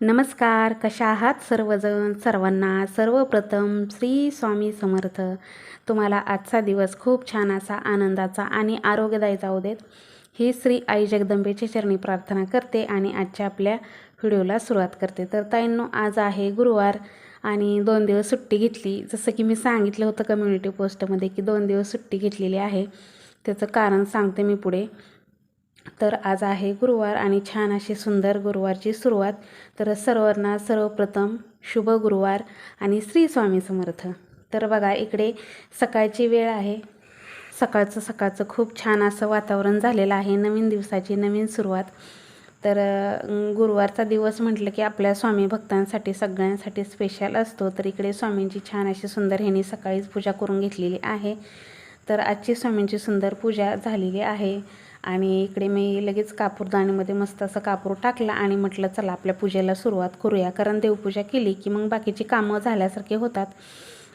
नमस्कार कशा आहात सर्वजण? सर्वांना सर्वप्रथम श्री स्वामी समर्थ. तुम्हाला आजचा दिवस खूप छान असा आनंदाचा आणि आरोग्यदायी जाऊ देत. ही श्री आई जगदंबेची चरणी प्रार्थना करते आणि आजच्या आपल्या व्हिडिओला सुरुवात करते. तर ताईंनो आज आहे गुरुवार आणि दोन दिवस सुट्टी घेतली. जसं की मी सांगितलं होतं कम्युनिटी पोस्टमध्ये की दोन दिवस सुट्टी घेतलेली आहे. त्याचं कारण सांगते मी पुढे. तर आज आहे गुरुवार आणि छान अशी सुंदर गुरुवारची सुरुवात. तर सर्वांना सर्वप्रथम शुभ गुरुवार आणि श्री स्वामी समर्थ. तर बघा इकडे सकाळची वेळ आहे. सकाळचं सकाळचं खूप छान असं वातावरण झालेलं आहे. नवीन दिवसाची नवीन सुरुवात. तर गुरुवारचा दिवस म्हटलं की आपल्या स्वामी भक्तांसाठी सगळ्यांसाठी स्पेशल असतो. तर इकडे स्वामींची छान अशी सुंदर ह्यांनी सकाळीच पूजा करून घेतलेली आहे. तर आजची स्वामींची सुंदर पूजा झालेली आहे. आणि इकडे मी लगेच कापूरदाणीमध्ये मस्त असं कापूर टाकला आणि म्हटलं चला आपल्या पूजेला सुरुवात करूया. कारण देवपूजा केली की मग बाकीची कामं झाल्यासारखे होतात.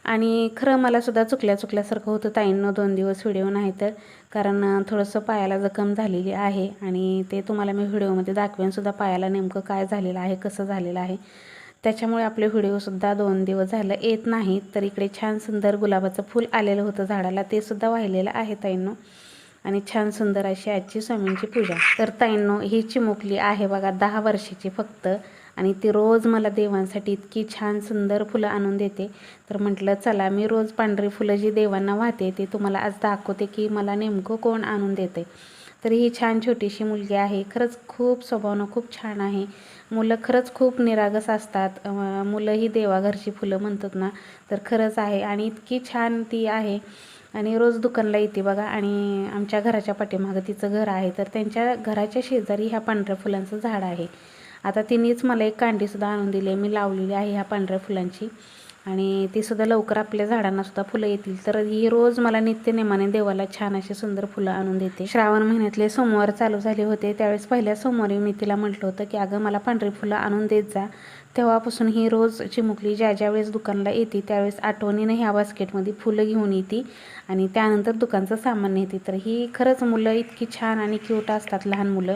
आणि खरं मला सुद्धा चुकल्या चुकल्यासारखं होतं ताईंनो दोन दिवस व्हिडिओ नाही तर. कारण थोडंसं पायाला जखम झालेली आहे आणि ते तुम्हाला मी व्हिडिओमध्ये दाखवेनसुद्धा पायाला नेमकं काय झालेलं आहे कसं झालेलं आहे. त्याच्यामुळे आपले व्हिडिओसुद्धा दोन दिवस झालं येत नाहीत. तर इकडे छान सुंदर गुलाबाचं फूल आलेलं होतं झाडाला. ते सुद्धा वाहिलेलं आहे ताईंनो. आणि छान सुंदर अशी आजची स्वामींची पूजा. तर ताईंनो ही चिमुकली आहे बघा दहा वर्षाची फक्त. आणि ती रोज मला देवांसाठी इतकी छान सुंदर फुलं आणून देते. तर म्हटलं चला मी रोज पांढरी फुलं जी देवांना वाहते ते तुम्हाला आज दाखवते की मला नेमकं कोण आणून देते. तर ही छान छोटीशी मुलगी आहे. खरंच खूप स्वभावनं खूप छान आहे. मुलं खरंच खूप निरागस असतात. मुलं ही देवाघरची फुलं म्हणतात ना तर खरंच आहे. आणि इतकी छान ती आहे. आणि रोज दुकानला येते बघा. आणि आमच्या घराच्या पाठीमागं तिचं घर आहे. तर त्यांच्या घराच्या शेजारी ह्या पांढऱ्या फुलांचं झाड आहे. आता तिनेच मला एक कांडीसुद्धा आणून दिली आहे. मी लावलेली आहे ह्या पांढऱ्या फुलांची. आणि तीसुद्धा लवकर आपल्या झाडांनासुद्धा फुलं येतील. तर ही रोज मला नित्यनेमाने देवाला छान अशी सुंदर फुलं आणून देते. श्रावण महिन्यातले सोमवार चालू झाले होते. त्यावेळेस पहिल्या सोमवारी मी तिला म्हटलं होतं की अगं मला पांढरी फुलं आणून देत जा. तेव्हापासून ही रोज चिमुकली ज्या ज्या वेळेस दुकानाला येते त्यावेळेस आठवणीनं ह्या बास्केटमध्ये फुलं घेऊन येते आणि त्यानंतर दुकानचं सामान येते तर ही खरंच मुलं इतकी छान आणि क्यूट असतात लहान मुलं.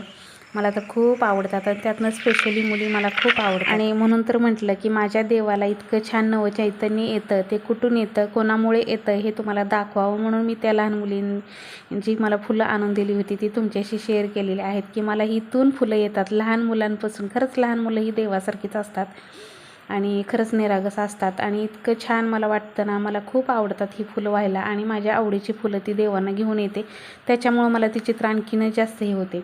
मला तर खूप आवडतात आणि त्यातनं स्पेशली मुली मला खूप आवडतात. आणि म्हणून तर म्हटलं की माझ्या देवाला इतकं छान नवं चैतन्य येतं ते कुठून येतं कोणामुळे येतं हे तुम्हाला दाखवावं म्हणून मी त्या लहान मुलीं जी मला फुलं आणून दिली होती ती तुमच्याशी शेअर केलेली आहेत की मला इथून फुलं येतात. लहान मुलांपासून खरंच लहान मुलं ही देवासारखीच असतात. आणि खरंच निरागस असतात. आणि इतकं छान मला वाटतं ना मला खूप आवडतात ही फुलं व्हायला आणि माझ्या आवडीची फुलं ती देवांना घेऊन येते. त्याच्यामुळं मला ती चित्र आणखीनच जास्त हे होते.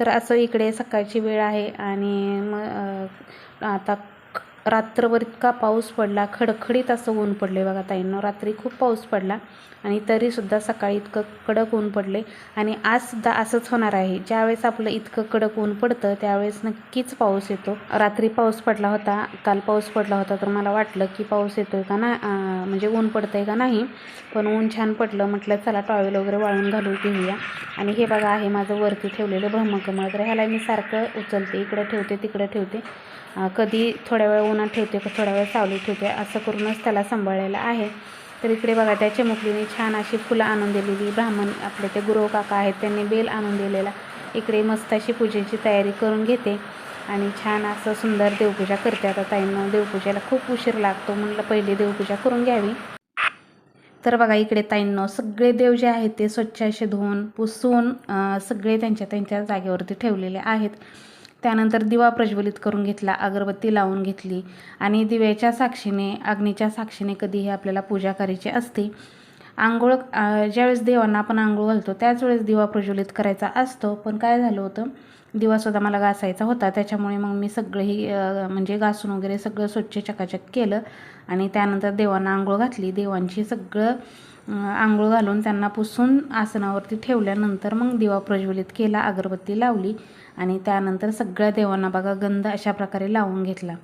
तर असं इकडे सकाळची वेळ आहे आणि मग आता रात्रभर इतका पाऊस पडला खडखडीत असं ऊन पडले बघा ताईंनो रात्री खूप पाऊस पडला. आणि तरीसुद्धा सकाळी इतकं कडक ऊन पडले. आणि आजसुद्धा असंच होणार आहे. ज्यावेळेस आपलं इतकं कडक ऊन पडतं त्यावेळेस नक्कीच पाऊस येतो. रात्री पाऊस पडला होता काल पाऊस पडला होता तर मला वाटलं की पाऊस येतोय का ना म्हणजे ऊन पडतंय का नाही पण ऊन छान पडलं. म्हटलं चला टॉवेल वगैरे वाळून घालून घेऊया. आणि हे बघा आहे माझं वरती ठेवलेलं ब्रह्मकमळ तर ह्याला मी सारखं उचलते. इकडं ठेवते तिकडं ठेवते. कधी थोड्या वेळ उन्हात ठेवते का थोड्या वेळ सावलीत ठेवते. असं करूनच त्याला सांभाळलेलं आहे. तर इकडे बघा त्या चिमुकलीने छान अशी फुलं आणून दिलेली. ब्राह्मण आपले ते गुरु काका आहेत त्यांनी बेल आणून दिलेला. इकडे मस्त अशी पूजेची तयारी करून घेते. आणि छान असं सुंदर देवपूजा करते. आता ताईंना देवपूजेला खूप उशीर लागतो म्हणलं पहिली देवपूजा करून घ्यावी. तर बघा इकडे ताईंनो सगळे देव जे आहेत ते स्वच्छ असे धुवून पुसून सगळे त्यांच्या त्यांच्या जागेवरती ठेवलेले आहेत. त्यानंतर दिवा प्रज्वलित करून घेतला अगरबत्ती लावून घेतली आणि दिव्याच्या साक्षीने अग्नीच्या साक्षीने कधीही आपल्याला पूजा करायची असते आंघोळ ज्यावेळेस देवांना आपण आंघोळ घालतो त्याच वेळेस दिवा प्रज्वलित करायचा असतो. पण काय झालं होतं दिवासुद्धा मला घासायचा होता त्याच्यामुळे मग मी सगळंही म्हणजे घासून वगैरे सगळं स्वच्छ चकाचक केलं आणि त्यानंतर देवांना आंघोळ घातली. देवांची सगळं आंघोळ घालून त्यांना पुसून आसनावरती ठेवल्यानंतर मग दिवा प्रज्वलित केला अगरबत्ती लावली आणि त्यानंतर सगळ्या देवांना बघा गंध अशा प्रकारे लावून घेतला.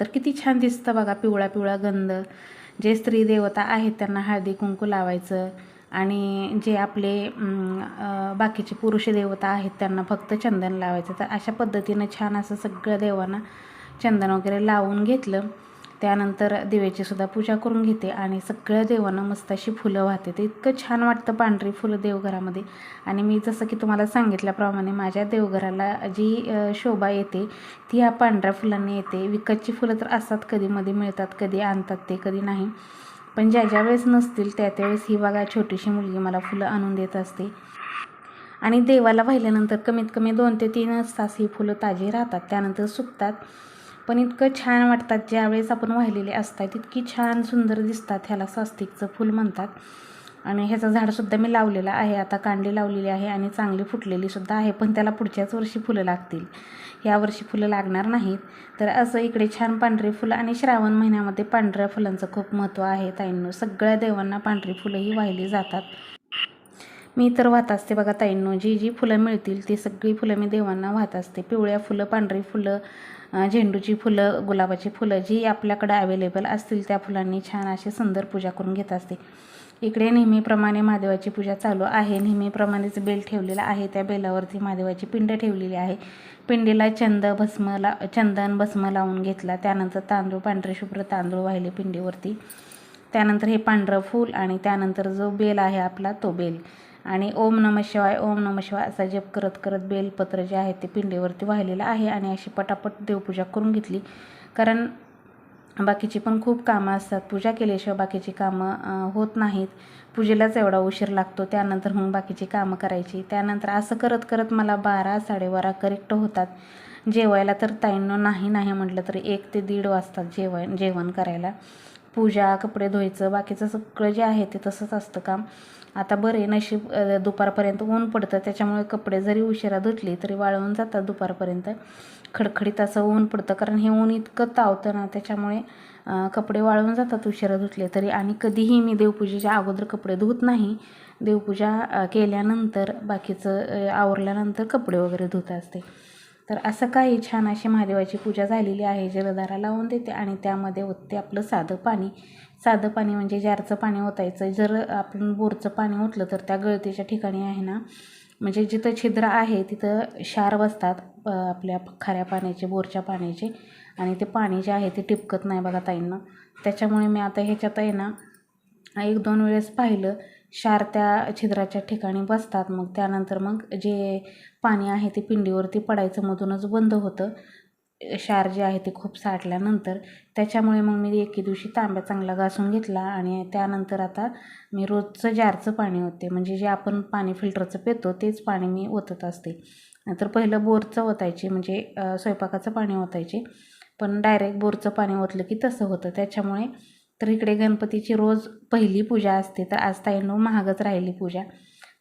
तर किती छान दिसतं बघा पिवळा पिवळा गंध. जे स्त्री देवता आहेत त्यांना हळदी कुंकू लावायचं आणि जे आपले बाकीचे पुरुष देवता आहेत त्यांना फक्त चंदन लावायचं. तर अशा पद्धतीनं छान असं सगळ्या देवांना चंदन वगैरे लावून घेतलं. त्यानंतर दिव्याची सुद्धा पूजा करून घेते आणि सगळ्या देवांना मस्त अशी फुलं वाहते. ते इतकं छान वाटतं पांढरी फुलं देवघरामध्ये. आणि मी जसं की तुम्हाला सांगितल्याप्रमाणे माझ्या देवघराला जी शोभा येते ती ह्या पांढऱ्या फुलांनी येते. विकतची फुलं तर असतात कधी मध्ये मिळतात कधी आणतात ते कधी नाही. पण ज्या ज्या वेळेस नसतील त्या त्यावेळेस ही बघा छोटीशी मुलगी मला फुलं आणून देत असते. आणि देवाला वाहिल्यानंतर कमीत कमी दोन ते तीनच तास ही फुलं ताजी राहतात. त्यानंतर सुकतात. पण इतकं छान वाटतात ज्यावेळेस आपण वाहिलेले असतात इतकी छान सुंदर दिसतात ह्याला स्वस्तिकचं फुल म्हणतात. आणि ह्याचं झाडसुद्धा मी लावलेलं आहे आता कांडी लावलेली आहे आणि चांगली फुटलेलीसुद्धा आहे पण त्याला पुढच्याच वर्षी फुलं लागतील. या वर्षी फुलं लागणार नाहीत. तर असं इकडे छान पांढरी फुलं आणि श्रावण महिन्यामध्ये पांढऱ्या फुलांचं खूप महत्त्व आहे ताईंनो. सगळ्या देवांना पांढरी फुलंही वाहिली जातात. मी तर वाहत असते बघा ताईंनो जी जी फुलं मिळतील ती सगळी फुलं मी देवांना वाहत असते. पिवळ्या फुलं पांढरी फुलं झेंडूची फुलं गुलाबाची फुलं जी आपल्याकडं अवेलेबल असतील त्या फुलांनी छान अशी सुंदर पूजा करून घेत असते. इकडे नेहमीप्रमाणे महादेवाची पूजा चालू आहे. नेहमीप्रमाणेच बेल ठेवलेला आहे. त्या बेलावरती महादेवाची पिंड ठेवलेली आहे. पिंडीला चंद भस्म ला चंदन भस्म लावून घेतला. त्यानंतर तांदूळ पांढरे शुभ्र तांदूळ वाहिले पिंडीवरती. त्यानंतर हे पांढरं फूल आणि त्यानंतर जो बेल आहे आपला तो बेल. आणि ओम नम शिवाय ओम नम शिवाय असा जप करत करत बेलपत्र जे आहे ते पिंडीवरती वाहिलेलं आहे आणि अशी पटापट देवपूजा करून घेतली. कारण बाकीची पण खूप कामं असतात. पूजा केल्याशिवाय बाकीची कामं होत नाहीत. पूजेलाच एवढा उशीर लागतो. त्यानंतर मग बाकीची कामं करायची. त्यानंतर असं करत करत मला बारा साडेबारा करेक्ट होतात. जेवायला तर ताईंनो नाही नाही म्हटलं तरी एक ते दीड वाजतात जेवण जेवण करायला. पूजा कपडे धुवायचं बाकीचं सगळं जे आहे ते तसंच असतं काम. आता बरे नशीब दुपारपर्यंत ऊन पडतं त्याच्यामुळे कपडे जरी उशिरा धुतली तरी वाळवून जातात दुपारपर्यंत. खडखडीत असं ऊन पडतं कारण हे ऊन इतकं तावतं ना त्याच्यामुळे कपडे वाळवून जातात उशिरा धुतले तरी. आणि कधीही मी देवपूजेच्या अगोदर कपडे धुत नाही. देवपूजा केल्यानंतर बाकीचं आवरल्यानंतर कपडे वगैरे धुत असते. तर असं काही छान अशी महादेवाची पूजा झालेली आहे. जलधारा लावून देते आणि त्यामध्ये ओतते आपलं साधं पाणी. साधं पाणी म्हणजे जारचं पाणी ओतायचं. जर आपण बोरचं पाणी ओतलं तर त्या गळतीच्या ठिकाणी आहे ना म्हणजे जिथं छिद्र आहे तिथं क्षार बसतात आपल्या खाऱ्या पाण्याचे बोरच्या पाण्याचे. आणि ते पाणी जे आहे ते टिपकत नाही बघा ताईंना. त्याच्यामुळे मी आता ह्याच्यात आहे ना एक दोन वेळेस पाहिलं क्षार त्या छिद्राच्या ठिकाणी बसतात. मग त्यानंतर मग जे पाणी आहे ते पिंडीवरती पडायचं. मधूनच बंद होतं. क्षार जे आहे ते खूप साठल्यानंतर त्याच्यामुळे मग मी एके दिवशी तांब्या चांगला घासून घेतला आणि त्यानंतर आता मी रोजचं जारचं पाणी होते म्हणजे जे आपण पाणी फिल्टरचं पितो तेच पाणी मी ओतत असते. नंतर पहिलं बोरचं ओतायचे. म्हणजे स्वयंपाकाचं पाणी ओतायचे. पण डायरेक्ट बोरचं पाणी ओतलं की तसं होतं. त्याच्यामुळे तर इकडे गणपतीची रोज पहिली पूजा असते. तर आज ताईंनो महागच राहिली पूजा.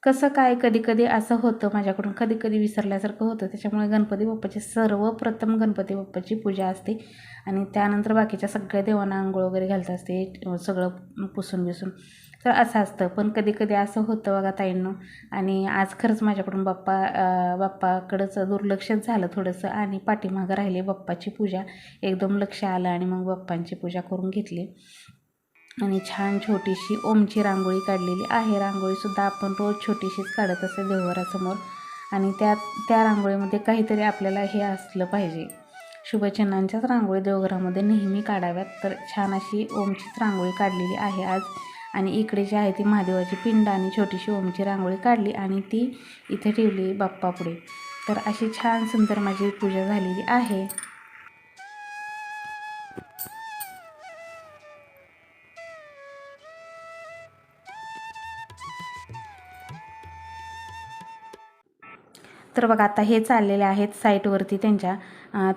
कसं काय कधी कधी असं होतं माझ्याकडून कधी कधी विसरल्यासारखं होतं. त्याच्यामुळे गणपती बाप्पाची सर्वप्रथम गणपती बाप्पाची पूजा असते. आणि त्यानंतर बाकीच्या सगळ्या देवांना आंघोळ वगैरे घालत असते. सगळं पुसून बिसून तर असं असतं. पण कधी कधी असं होतं बघा ताईंनो. आणि आज खरंच माझ्याकडून बाप्पा बाप्पाकडंच दुर्लक्षच झालं थोडंसं आणि पाठीमागं राहिली बाप्पाची पूजा. एकदम लक्ष आलं आणि मग बाप्पांची पूजा करून घेतली. आणि छान छोटीशी ओमची रांगोळी काढलेली आहे. रांगोळीसुद्धा आपण रोज छोटीशीच काढत असते देवघरासमोर आणि त्या त्या रांगोळीमध्ये काहीतरी आपल्याला हे असलं पाहिजे. शुभचिन्हांच्याच रांगोळी देवघरामध्ये नेहमी काढाव्यात. तर छान अशी ओमचीच रांगोळी काढलेली आहे आज. आणि इकडे जी आहे ती महादेवाची पिंड आणि छोटीशी ओमची रांगोळी काढली आणि ती इथे ठेवली बाप्पापुढे. तर अशी छान सुंदर माझी पूजा झालेली आहे. तर बघा आता हे चाललेले आहेत साईटवरती त्यांच्या.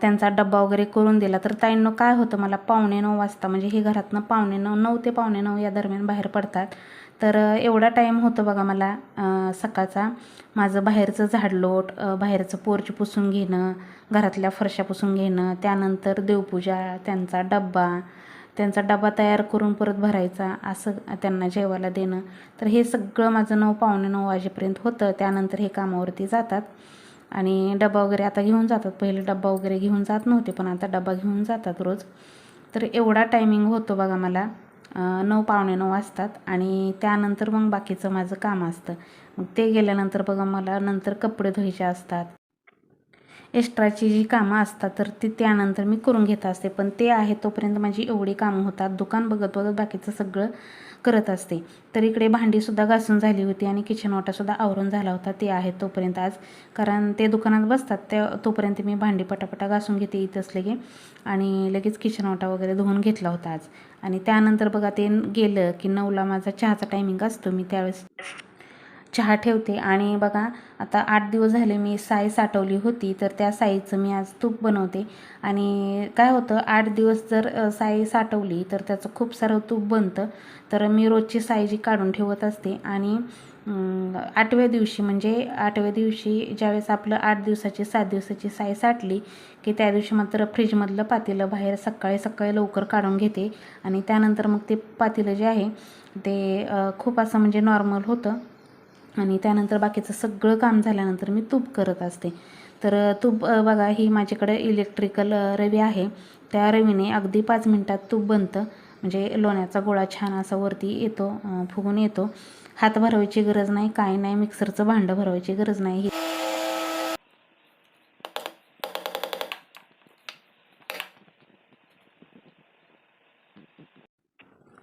त्यांचा डब्बा वगैरे करून दिला. तर ताईंनो काय होतं मला पावणे नऊ वाजता म्हणजे हे घरातनं पावणे नऊ नऊ ते पावणे नऊ या दरम्यान बाहेर पडतात. तर एवढा टाईम होतो बघा मला सकाळचा. माझं बाहेरचं झाडलोट बाहेरचं पोर्च पुसून घेणं घरातल्या फरशा पुसून घेणं त्यानंतर देवपूजा त्यांचा डब्बा त्यांचा डबा तयार करून परत भरायचा असं त्यांना जेवायला देणं. तर हे सगळं माझं नऊ पावणे नऊ वाजेपर्यंत होतं. त्यानंतर हे कामावरती जातात. आणि डबा वगैरे आता घेऊन जातात. पहिले डब्बा वगैरे घेऊन जात नव्हते पण आता डबा घेऊन जातात रोज. तर एवढा टायमिंग होतो बघा मला. नऊ पावणे नऊ वाजतात आणि त्यानंतर मग बाकीचं माझं काम असतं. मग ते गेल्यानंतर बघा मला नंतर कपडे धुवायचे असतात. एक्स्ट्राची जी कामं असतात तर ती त्यानंतर मी करून घेत असते. पण ते आहे तोपर्यंत माझी एवढी कामं होतात दुकान बघत बघत बाकीचं सगळं करत असते. तर इकडे भांडीसुद्धा घासून झाली होती आणि किचन वाटासुद्धा आवरून झाला होता ते आहे तोपर्यंत आज. कारण ते दुकानात बसतात त्या तोपर्यंत मी भांडी पटापटा घासून घेते इथंच लगे. आणि लगेच किचन ओटा वगैरे धुवून घेतला होता आज. आणि त्यानंतर बघा ते गेलं की नऊला माझा चहाचा टायमिंग असतो मी त्यावेळेस चहा ठेवते आणि बघा आता आठ दिवस झाले मी साय साठवली होती तर त्या साईचं मी आज तूप बनवते. आणि काय होतं आठ दिवस जर साय साठवली तर त्याचं खूप सारं तूप बनतं. तर मी रोजची साई जी काढून ठेवत असते आणि आठव्या दिवशी म्हणजे आठव्या दिवशी ज्यावेळेस आपलं आठ दिवसाची सात दिवसाची साय साठली की त्या दिवशी मात्र फ्रीजमधलं पातेलं बाहेर सकाळी सकाळी लवकर काढून घेते. आणि त्यानंतर मग ते पातेलं जे आहे ते खूप असं म्हणजे नॉर्मल होतं. आणि त्यानंतर बाकीचं सगळं काम झाल्यानंतर मी तूप करत असते. तर तूप बघा ही माझ्याकडे इलेक्ट्रिकल रवी आहे. त्या रवीने अगदी पाच मिनटात तूप बनतं. म्हणजे लोण्याचा गोळा छान असा वरती येतो फुगून येतो. हात भरवायची गरज नाही काय नाही मिक्सरचं भांडं भरवायची गरज नाही.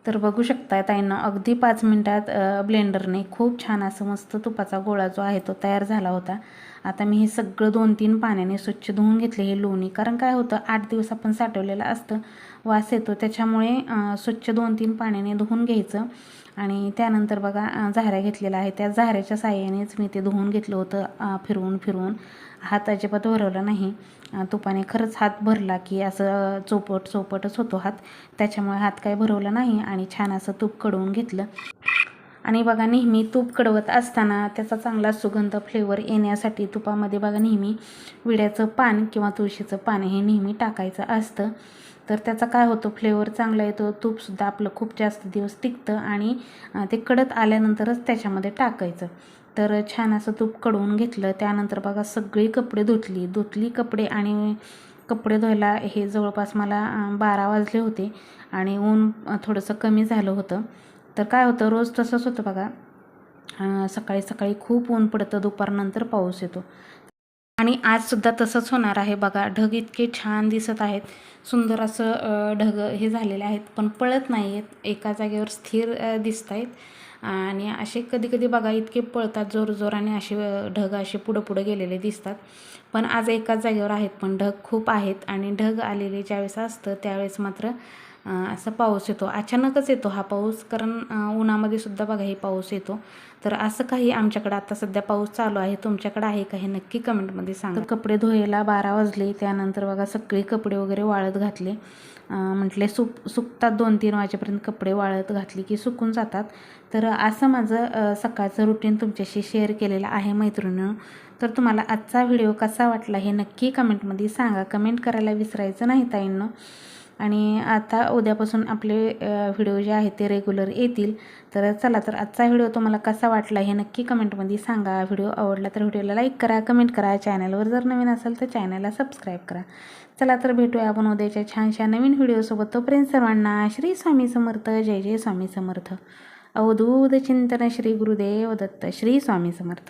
तर बघू शकताय ताईंना. अगदी पाच मिनटात ब्लेंडरने खूप छान असं मस्त तुपाचा गोळा जो आहे तो तयार झाला होता. आता मी हे सगळं दोन तीन पाण्याने स्वच्छ धुवून घेतले हे लोणी. कारण काय होतं आठ दिवस आपण साठवलेलं असतं वास येतो. त्याच्यामुळे स्वच्छ दोन तीन पाण्याने धुवून घ्यायचं. आणि त्यानंतर बघा झाऱ्या घेतलेल्या आहे त्या झाऱ्याच्या साह्यानेच मी ते धुवून घेतलं होतं फिरवून फिरवून हात अजिबात भरवला नाही. तुपाने खरंच हात भरला की असं चोपट चोपटच होतो हात. त्याच्यामुळे हात काय भरवला नाही आणि छान असं तूप कडवून घेतलं. आणि बघा नेहमी तूप कडवत असताना त्याचा चांगला सुगंध फ्लेवर येण्यासाठी तुपामध्ये बघा नेहमी विड्याचं पान किंवा तुळशीचं पान हे नेहमी टाकायचं असतं. तर त्याचा काय होतं फ्लेवर चांगला येतो तूपसुद्धा आपलं खूप जास्त दिवस टिकतं आणि ते कडत आल्यानंतरच त्याच्यामध्ये टाकायचं. तर छान असं तूप कडवून घेतलं. त्यानंतर बघा सगळी कपडे धुतली. धुतली कपडे आणि कपडे धुवायला हे जवळपास मला बारा वाजले होते आणि ऊन थोडंसं कमी झालं होतं. तर काय होतं रोज तसंच होतं बघा. सकाळी सकाळी खूप ऊन पडतं. दुपारनंतर पाऊस येतो. आणि आजसुद्धा तसंच होणार आहे बघा. ढग इतके छान दिसत आहेत. सुंदर असं ढग हे झालेले आहेत. पण पळत नाही आहेत एका जागेवर स्थिर दिसत आहेत आणि असे कधी कधी बघा इतके पळतात जोरजोराने असे ढग असे पुढं पुढं गेलेले दिसतात. पण आज एकाच जागेवर आहेत पण ढग खूप आहेत आणि ढग आलेले ज्यावेळेस असतं त्यावेळेस मात्र असा पाऊस येतो. अचानकच येतो हा पाऊस कारण उन्हामध्ये सुद्धा बघा हे पाऊस येतो. तर असं काही आमच्याकडे आता सध्या पाऊस चालू आहे. तुमच्याकडे आहे का हे नक्की कमेंटमध्ये सांगा. कपडे धुवायला बारा वाजले. त्यानंतर बघा सगळे कपडे वगैरे वाळत घातले. म्हटले सुक सुकतात दोन तीन वाजेपर्यंत कपडे वाळत घातली की सुकून जातात. तर असं माझं सकाळचं रुटीन तुमच्याशी शेअर केलेलं आहे मैत्रिणीनं. तर तुम्हाला आजचा व्हिडिओ कसा वाटला हे नक्की कमेंटमध्ये सांगा. कमेंट करायला विसरायचं नाही ताईंनं. आणि आता उद्यापासून आपले व्हिडिओ जे आहेत ते रेग्युलर येतील. तर चला तर आजचा व्हिडिओ तुम्हाला कसा वाटला हे नक्की कमेंटमध्ये सांगा. व्हिडिओ आवडला तर व्हिडिओला लाईक करा कमेंट करा. चॅनलवर जर नवीन असेल तर चॅनलला सबस्क्राईब करा. चला तर भेटूया आपण उद्याच्या छानशा नवीन व्हिडिओसोबत तोपर्यंत सर्वांना श्री स्वामी समर्थ जय जय स्वामी समर्थ. अवधूत चिंतन श्री गुरुदेव दत्त श्री स्वामी समर्थ.